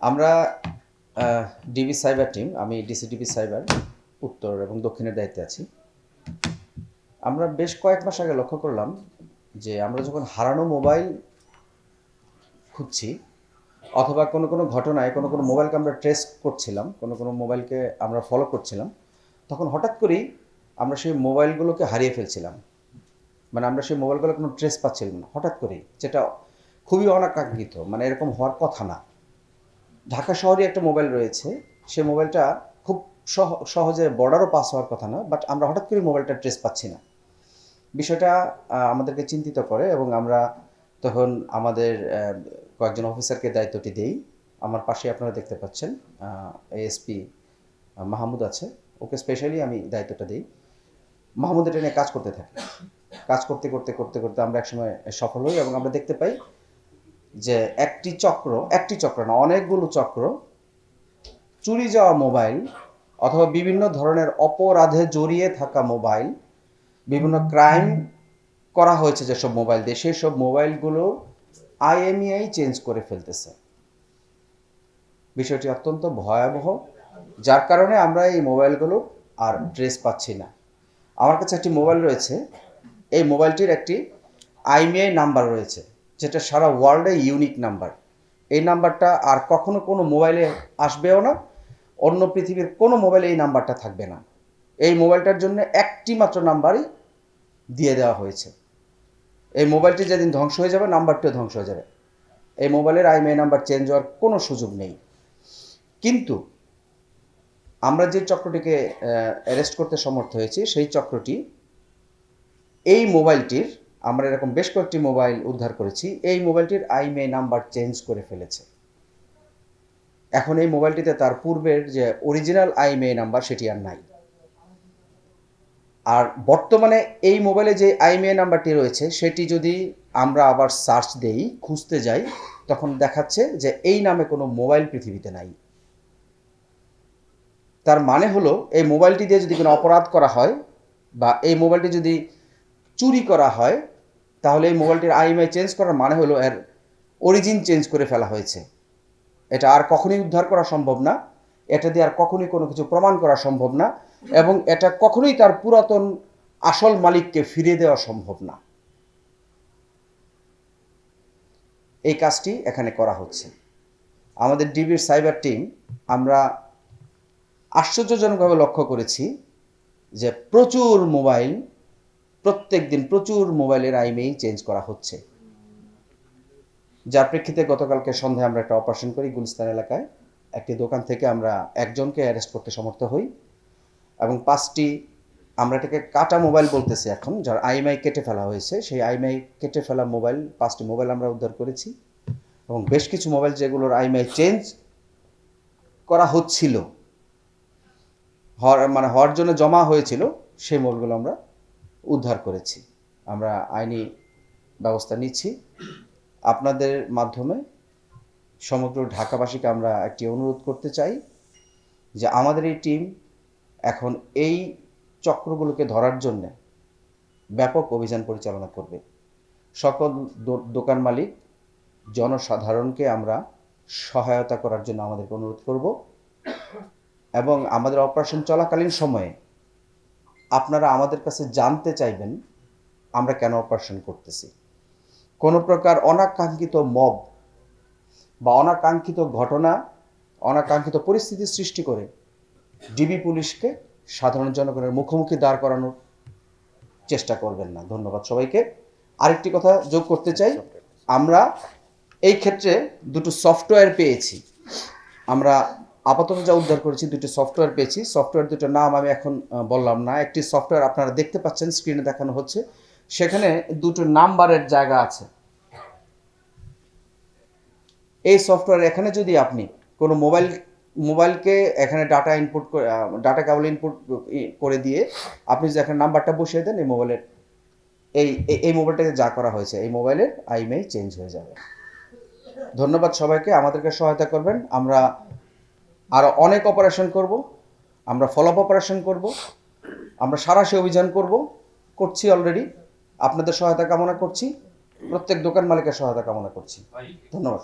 আমরা DB cyber team আমি DCDB cyber উত্তর এবং দক্ষিণের দায়িত্বে আছি। আমরা বেশ কয়েক মাস আগে লক্ষ্য করলাম যে আমরা যখন হারানো মোবাইল খুঁজছি, অথবা কোনো কোনো ঘটনায় কোনো কোনো মোবাইলকে আমরা ট্রেস করছিলাম, কোনো কোনো মোবাইলকে আমরা ফলো করছিলাম, তখন হঠাৎ করেই আমরা সেই মোবাইলগুলোকে হারিয়ে ফেলছিলাম। মানে আমরা সেই মোবাইলগুলো কোনো ট্রেস পাচ্ছিলাম না, হঠাৎ করেই, যেটা খুবই অনাকাঙ্ক্ষিত মানে এরকম হওয়ার কথা না। ঢাকা শহরে একটা মোবাইল রয়েছে। সেই মোবাইলটা খুব সহ, সহজে বর্ডারও পাস হওয়ার কথা না বাট আমরা হঠাৎ করে মোবাইলটা ট্রেস পাচ্ছি না। বিষয়টা আমাদেরকে চিন্তিত করে এবং আমরা তখন আমাদের কয়েকজন অফিসারকে দায়িত্বটি দেই। আমার পাশে আপনারা দেখতে পাচ্ছেন এএসপি মাহমুদ আছে। ওকে স্পেশালি আমি দায়িত্বটা দিই। মাহমুদ এটা নিয়ে কাজ করতে থাকে। কাজ করতে করতে করতে করতে আমরা একসময় সফল হই এবং আমরা দেখতে পাই যে একটি চক্র একটি চক্র না, অনেকগুলো চক্র, চুরি যাওয়া মোবাইল অথবা বিভিন্ন ধরনের অপরাধে জড়িয়ে থাকা মোবাইল, বিভিন্ন ক্রাইম করা হয়েছে যেসব মোবাইল দিয়ে সেই সব মোবাইলগুলো আইএমইআই চেঞ্জ করে ফেলতেছে। বিষয়টি অত্যন্ত ভয়াবহ, যার কারণে আমরা এই মোবাইলগুলো আর ড্রেস পাচ্ছি না। আমার কাছে একটি মোবাইল রয়েছে, এই মোবাইলটির একটি আইএমইআই নাম্বার রয়েছে। যেটা সারা ওয়ার্ল্ডে ইউনিক নাম্বার এই নাম্বারটা আর কখনো কোনো মোবাইলে আসবেও না, অন্য পৃথিবীর কোনো মোবাইলে এই নাম্বারটা থাকবে না। এই মোবাইলটার জন্য একটি মাত্র নাম্বারই দিয়ে দেওয়া হয়েছে। এই মোবাইলটি যেদিন ধ্বংস হয়ে যাবে নাম্বারটিও ধ্বংস হয়ে যাবে। এই মোবাইলের আইএমআই নাম্বার চেঞ্জ হওয়ার কোনো সুযোগ নেই। কিন্তু আমরা যে চক্রটিকে অ্যারেস্ট করতে সমর্থ হয়েছি, সেই চক্রটি এই মোবাইলটির আমরা এরকম বেশ কয়েকটি মোবাইল উদ্ধার করেছি। এই মোবাইলটির আইএমআই নাম্বার চেঞ্জ করে ফেলেছে। এখন এই মোবাইলটিতে তার পূর্বের যে অরিজিনাল আইমে নাম্বার সেটি আর নাই। আর বর্তমানে এই মোবাইলে যে আইমে নাম্বারটি রয়েছে, সেটি যদি আমরা আবার সার্চ দেই, খুঁজতে যাই, তখন দেখাচ্ছে যে এই নামে কোনো মোবাইল পৃথিবীতে নাই। তার মানে হলো, এই মোবাইলটি দিয়ে যদি কোনো অপরাধ করা হয় বা এই মোবাইলটি যদি চুরি করা হয় তাহলে এই মোবাইলটির আইএমআই চেঞ্জ করার মানে হলো এর অরিজিন চেঞ্জ করে ফেলা হয়েছে। এটা আর কখনোই উদ্ধার করা সম্ভব না, এটা দিয়ে আর কখনোই কোনো কিছু প্রমাণ করা সম্ভব না এবং এটা কখনোই তার পুরাতন আসল মালিককে ফিরিয়ে দেওয়া সম্ভব না। এই কাজটি এখানে করা হচ্ছে। আমাদের ডিবির সাইবার টিম, আমরা আশ্চর্যজনকভাবে লক্ষ্য করেছি যে প্রচুর মোবাইল প্রত্যেক দিন প্রচুর মোবাইলের আইমেই চেঞ্জ করা হচ্ছে। যার প্রেক্ষিতে গতকালকে সন্ধ্যায় আমরা একটা অপারেশন করি গুলিস্তান এলাকায়। একটি দোকান থেকে আমরা একজনকে অ্যারেস্ট করতে সমর্থ হই এবং পাঁচটি, আমরা এটাকে কাটা মোবাইল বলতেছি এখন, যার আইএমআই কেটে ফেলা হয়েছে। সেই আইএমআই কেটে ফেলা মোবাইল, পাঁচটি মোবাইল আমরা উদ্ধার করেছি এবং বেশ কিছু মোবাইল যেগুলোর আইএমআই চেঞ্জ করা হচ্ছিল, হওয়ার মানে হওয়ার জন্য জমা হয়েছিল, সেই মোবাইলগুলো আমরা উদ্ধার করেছি। আমরা আইনি ব্যবস্থা নিচ্ছি। আপনাদের মাধ্যমে সমগ্র ঢাকাবাসীকে আমরা একটি অনুরোধ করতে চাই যে আমাদের এই টিম এখন এই চক্রগুলোকে ধরার জন্য ব্যাপক অভিযান পরিচালনা করবে। সকল দোকান মালিক, জনসাধারণকে আমরা সহায়তা করার জন্য আমাদেরকে অনুরোধ করব এবং আমাদের অপারেশন চলাকালীন সময়ে আপনারা আমাদের কাছে জানতে চাইবেন, আমরা কেন অপারেশন করতেছি। কোনো প্রকার অনাকাঙ্ক্ষিত মব বা অনাকাঙ্ক্ষিত ঘটনা, অনাকাঙ্ক্ষিত পরিস্থিতি সৃষ্টি করে ডিবি পুলিশকে সাধারণ জনগণের মুখোমুখি দাঁড় করানোর চেষ্টা করবেন না। ধন্যবাদ সবাইকে। আরেকটি কথা যোগ করতে চাই। আমরা এই ক্ষেত্রে দুটো সফটওয়্যার পেয়েছি। আমরা আপাতত যা উদ্ধার করেছি দুটো সফটওয়্যার পেয়েছি। সফটওয়্যার দুটোর নাম আমি এখন বললাম না। একটি সফটওয়্যার আপনারা দেখতে পাচ্ছেন স্ক্রিনে দেখানো হচ্ছে। সেখানে দুটো নাম্বারের জায়গা আছে। এই সফটওয়্যার এখানে যদি আপনি কোনো মোবাইল মোবাইলকে এখানে ডাটা ইনপুট করে ডাটা কেবল ইনপুট করে দিয়ে আপনি যদি এখানে নাম্বারটা বসিয়ে দেন, এই মোবাইলের এই, এই- মোবাইলটাকে যা করা হয়েছে, এই মোবাইলের আইমেই চেঞ্জ হয়ে যাবে। ধন্যবাদ সবাইকে। আমাদেরকে সহায়তা করবেন। আমরা আরও অনেক অপারেশন করব আমরা ফলো আপ অপারেশন করব আমরা সারাশি অভিযান করব করছি অলরেডি আপনাদের সহায়তা কামনা করছি প্রত্যেক দোকান মালিকের সহায়তা কামনা করছি। ধন্যবাদ।